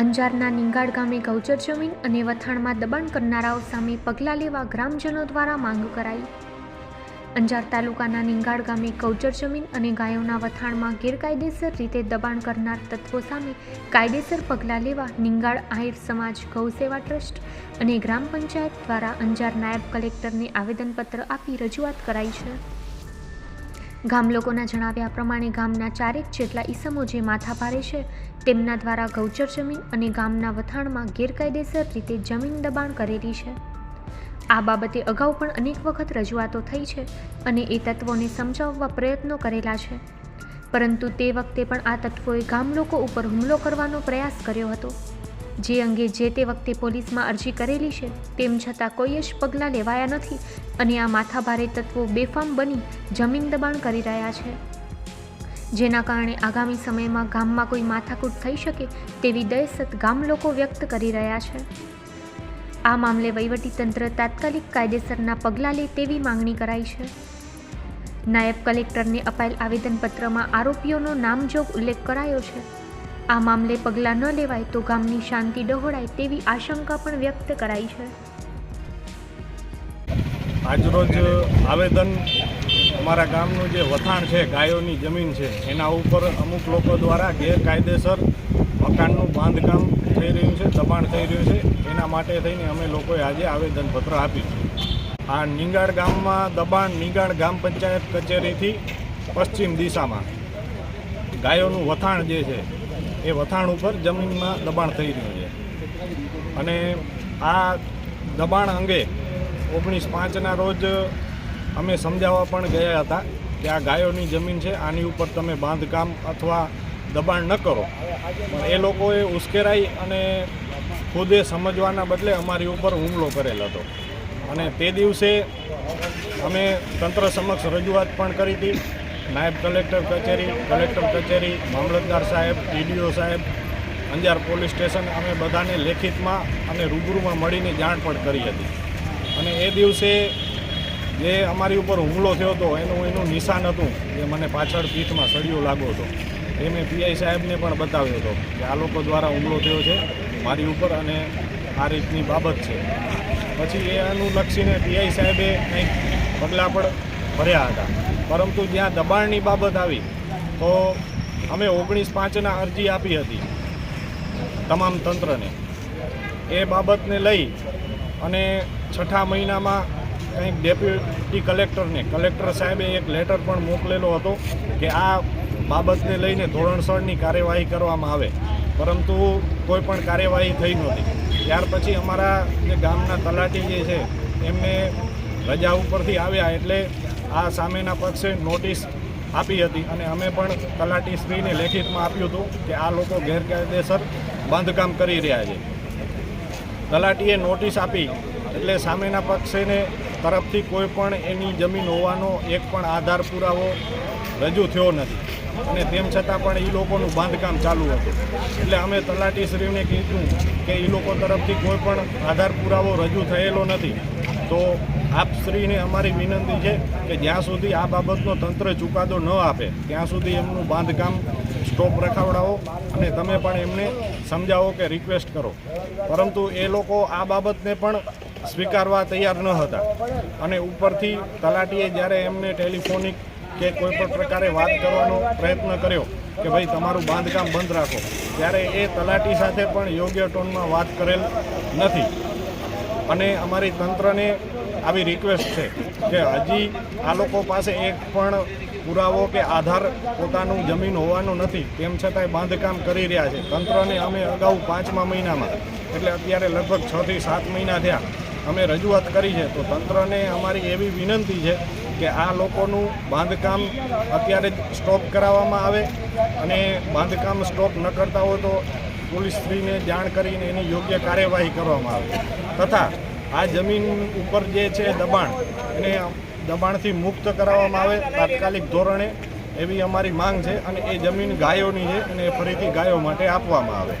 અંજારના નિંગાડ ગામે ગૌચર જમીન અને વથાણમાં દબાણ કરનારાઓ સામે પગલાં લેવા ગ્રામજનો દ્વારા માંગ કરાઈ. અંજાર તાલુકાના નિંગાડ ગામે ગૌચર જમીન અને ગાયોના વથાણમાં ગેરકાયદેસર રીતે દબાણ કરનાર તત્વો સામે કાયદેસર પગલાં લેવા નિંગાડ આહિર સમાજ ગૌસેવા ટ્રસ્ટ અને ગ્રામ પંચાયત દ્વારા અંજાર નાયબ કલેક્ટરને આવેદનપત્ર આપી રજૂઆત કરાઈ છે. ગામ લોકોના જણાવ્યા પ્રમાણે ગામના ચારેક જેટલા ઈસમો જે માથા પાડે છે, તેમના દ્વારા ગૌચર જમીન અને ગામના વથાણમાં ગેરકાયદેસર રીતે જમીન દબાણ કરેલી છે. આ બાબતે અગાઉ પણ અનેક વખત રજૂઆતો થઈ છે અને એ તત્વોને સમજાવવા પ્રયત્નો કરેલા છે. પરંતુ તે વખતે પણ આ તત્વોએ ગામ લોકો ઉપર હુમલો કરવાનો પ્રયાસ કર્યો હતો. જે અંગે જે તે વખતે પોલીસમાં અરજી કરેલી છે, તેમ છતાં કોઈ જ પગલાં લેવાયા નથી અને આ માથાભારે તત્વો બેફામ બની જમીન દબાણ કરી રહ્યા છે. જેના કારણે આગામી સમયમાં ગામમાં કોઈ માથાકૂટ થઈ શકે તેવી દહેશત ગામ લોકો વ્યક્ત કરી રહ્યા છે. આ મામલે વહીવટીતંત્ર તાત્કાલિક કાયદેસરના પગલાં લે તેવી માંગણી કરાઈ છે. નાયબ કલેક્ટરને અપાયેલ આવેદનપત્રમાં આરોપીઓનો નામજોગ ઉલ્લેખ કરાયો છે. આ મામલે પગલાં ન લેવાય તો ગામની શાંતિ ડહોળાય તેવી આશંકા પણ વ્યક્ત કરાઈ છે. આજરોજ આવેદન અમારા ગામનું જે વથાણ છે, ગાયોની જમીન છે, એના ઉપર અમુક લોકો દ્વારા ગેરકાયદેસર મકાનનું બાંધકામ થઈ રહ્યું છે, દબાણ થઈ રહ્યું છે. એના માટે થઈને અમે લોકોએ આજે આવેદનપત્ર આપ્યું છે. આ નિંગાડ ગામમાં દબાણ નિંગાણ ગામ પંચાયત કચેરીથી પશ્ચિમ દિશામાં ગાયોનું વથાણ જે છે એ વથાણ ઉપર જમીનમાં દબાણ થઈ રહ્યું છે. અને આ દબાણ અંગે ઓગણીસ પાંચના રોજ અમે સમજાવવા પણ ગયા હતા કે આ ગાયોની જમીન છે, આની ઉપર તમે બાંધકામ અથવા દબાણ ન કરો. પણ એ લોકોએ ઉશ્કેરાઈ અને ખુદે સમજવાના બદલે અમારી ઉપર હુમલો કરેલ હતો. અને તે દિવસે અમે તંત્ર સમક્ષ રજૂઆત પણ કરી હતી. નાયબ કલેક્ટર કચેરી કલેક્ટર કચેરી, મામલતદાર સાહેબ, ડીડીઓ સાહેબ, અંજાર પોલીસ સ્ટેશન, અમે બધાને લેખિતમાં અને રૂબરૂમાં મળીને જાણ પણ કરી હતી. અને એ દિવસે જે અમારી ઉપર હુમલો થયો હતો, એનું એનું નિશાન હતું, જે મને પાછળ પીઠમાં સળિયો લાગ્યો હતો. એ મેં પીઆઈ સાહેબને પણ બતાવ્યો હતો કે આ લોકો દ્વારા હુમલો થયો છે, મારી ઉપર અને આ રીતની બાબત છે. પછી એ અનુલક્ષીને પીઆઈ સાહેબે કંઈક પગલાં પણ ભર્યા હતા. પરંતુ જ્યાં દબાણની બાબત આવી, તો અમે ઓગણીસ પાંચના અરજી આપી હતી તમામ તંત્રને. એ બાબતને લઈ અને છઠ્ઠા મહિનામાં કંઈક ડેપ્યુટી કલેક્ટરને, કલેક્ટર સાહેબે એક લેટર પણ મોકલેલો હતો કે આ બાબતને લઈને ધોરણસરની કાર્યવાહી કરવામાં આવે. પરંતુ કોઈ પણ કાર્યવાહી થઈ નહોતી. ત્યાર પછી અમારા જે ગામના તલાટી જે છે, એમને રજા ઉપરથી આવ્યા એટલે આ સામેના પક્ષે નોટિસ આપી હતી અને અમે પણ તલાટીશ્રીને લેખિતમાં આપ્યું હતું કે આ લોકો ગેરકાયદેસર બાંધકામ કરી રહ્યા છે. તલાટીએ નોટિસ આપી એટલે સામેના પક્ષેને તરફથી કોઈ પણ એની જમીન હોવાનો એક પણ આધાર પુરાવો રજૂ થયો નથી. અને તેમ છતાં પણ એ લોકોનું બાંધકામ ચાલુ હતું. એટલે અમે તલાટીશ્રીને કીધું કે એ લોકો તરફથી કોઈ પણ આધાર પુરાવો રજૂ થયેલો નથી. તો આપ શ્રીને અમારી વિનંતી છે કે જ્યાં સુધી આ બાબતનો તંત્ર ચુકાદો ન આપે, ત્યાં સુધી એમનું બાંધકામ સ્ટોપ રખાવડાવો અને તમે પણ એમને સમજાવો કે રિક્વેસ્ટ કરો. પરંતુ એ લોકો આ બાબતને પણ સ્વીકારવા તૈયાર ન હતા. અને ઉપરથી તલાટીએ જ્યારે એમને ટેલિફોનિક કે કોઈ પણ પ્રકારે વાત કરવાનો પ્રયત્ન કર્યો કે ભાઈ તમારું બાંધકામ બંધ રાખો, ત્યારે એ તલાટી સાથે પણ યોગ્ય ટોનમાં વાત કરેલ નથી. અને અમારી તંત્રને આવી રિક્વેસ્ટ છે કે હજી આ લોકો પાસે એક પણ પુરાવો કે આધાર પોતાનું જમીન હોવાનું નથી. તેમ છતાંય બાંધકામ કરી રહ્યા છે. તંત્રને અમે અગાઉ પાંચમા મહિનામાં, એટલે અત્યારે લગભગ છથી સાત મહિના થયા, અમે રજૂઆત કરી છે. તો તંત્રને અમારી એવી વિનંતી છે કે આ લોકોનું બાંધકામ અત્યારે સ્ટોપ કરાવવામાં આવે અને બાંધકામ સ્ટોપ ન કરતા હોય તો પોલીસ સ્ત્રીને જાણ કરીને એની યોગ્ય કાર્યવાહી કરવામાં આવે. તથા આ જમીન ઉપર જે છે દબાણ, એને દબાણથી મુક્ત કરાવવામાં આવે તાત્કાલિક ધોરણે એવી અમારી માંગ છે અને એ જમીન ગાયોની છે અને ફરીથી ગાયો માટે આપવામાં આવે.